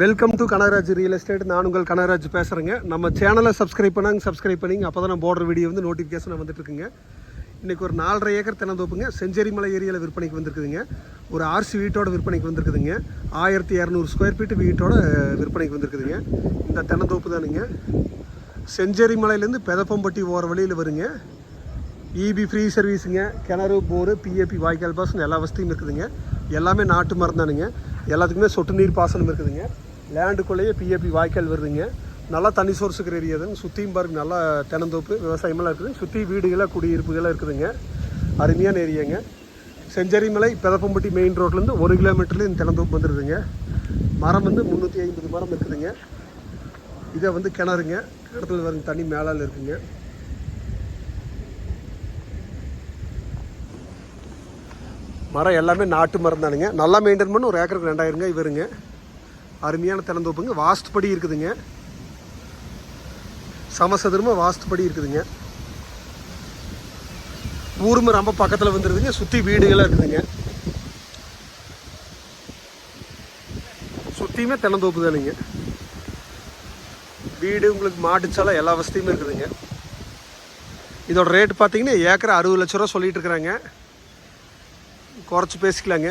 Welcome to Kanagaraj real estate நான் உங்கள் கனகராஜ் பேசுகிறேங்க நம்ம சேனலை சப்ஸ்கிரைப் பண்ணாங்க சப்ஸ்கிரைப் பண்ணிங்க. அப்போ தான் நான் போடுற வீடியோ வந்து நோட்டிஃபிகேஷன் வந்துட்டுருக்குங்க. இன்றைக்கி ஒரு நாலரை ஏக்கர் தினந்தோப்புங்க செஞ்சேரி மலை ஏரியாவில் விற்பனைக்கு வந்திருக்குதுங்க. ஒரு ஆர்சி வீட்டோட விற்பனைக்கு வந்திருக்குதுங்க. ஆயிரத்தி இரநூறு ஸ்கொயர் ஃபீட் வீட்டோட விற்பனைக்கு வந்திருக்குதுங்க. இந்த தினந்தோப்பு தானுங்க. செஞ்சேரி மலையிலேருந்து பெதப்பம்பட்டி போகிற வழியில் வருங்க. இபி ஃப்ரீ சர்வீஸுங்க கிணறு போரு பிஏபி வாய்க்கால் பாசனம் எல்லா வசதியும் இருக்குதுங்க. எல்லாமே நாட்டு மரம் தானுங்க எல்லாத்துக்குமே சொட்டு நீர் பாசனம் இருக்குதுங்க. லேண்டுக்குள்ளேயே பிஏபி வாய்க்கால் வருதுங்க. நல்லா தண்ணி சோர்ஸ் இருக்கிற ஏரியா தாங்க. சுற்றியும் பாருங்க நல்லா தெனந்தோப்பு விவசாயமெல்லாம் இருக்குது. சுற்றி வீடுகளாக குடியிருப்புகளாக இருக்குதுங்க. அருமையான ஏரியாங்க. செஞ்சரிமலை பெதப்பம்பட்டி மெயின் ரோட்லேருந்து ஒரு கிலோமீட்டர்லேயும் இந்த தென்னந்தோப்பு வந்துடுதுங்க மரம் வந்து முந்நூற்றி ஐம்பது மரம் இருக்குதுங்க. இதை வந்து கிணறுங்க. கிணத்துல வருங்க தண்ணி மேலால் இருக்குங்க. மரம் எல்லாமே நாட்டு மரம் தானுங்க. நல்லா மெயின்டைன் பண்ணி ஒரு ஏக்கருக்கு ரெண்டாயிரங்க இவருங்க. அருமையான தென்னந்தோப்புங்க வாஸ்துப்படி இருக்குதுங்க. சமசதுரமாக வாஸ்துப்படி இருக்குதுங்க. ஊருமே ரொம்ப பக்கத்தில் வந்துருதுங்க. சுற்றி வீடுகளாக இருக்குதுங்க. சுற்றியுமே தென்னந்தோப்பு தானுங்க. வீடு உங்களுக்கு மாட்டுச்சாலை எல்லா வசதியுமே இருக்குதுங்க. இதோட ரேட் பார்த்தீங்கன்னா ஏக்கரை அறுபது லட்ச ரூபா சொல்லிகிட்டு இருக்கிறாங்க. குறைச்சி பேசிக்கலாங்க.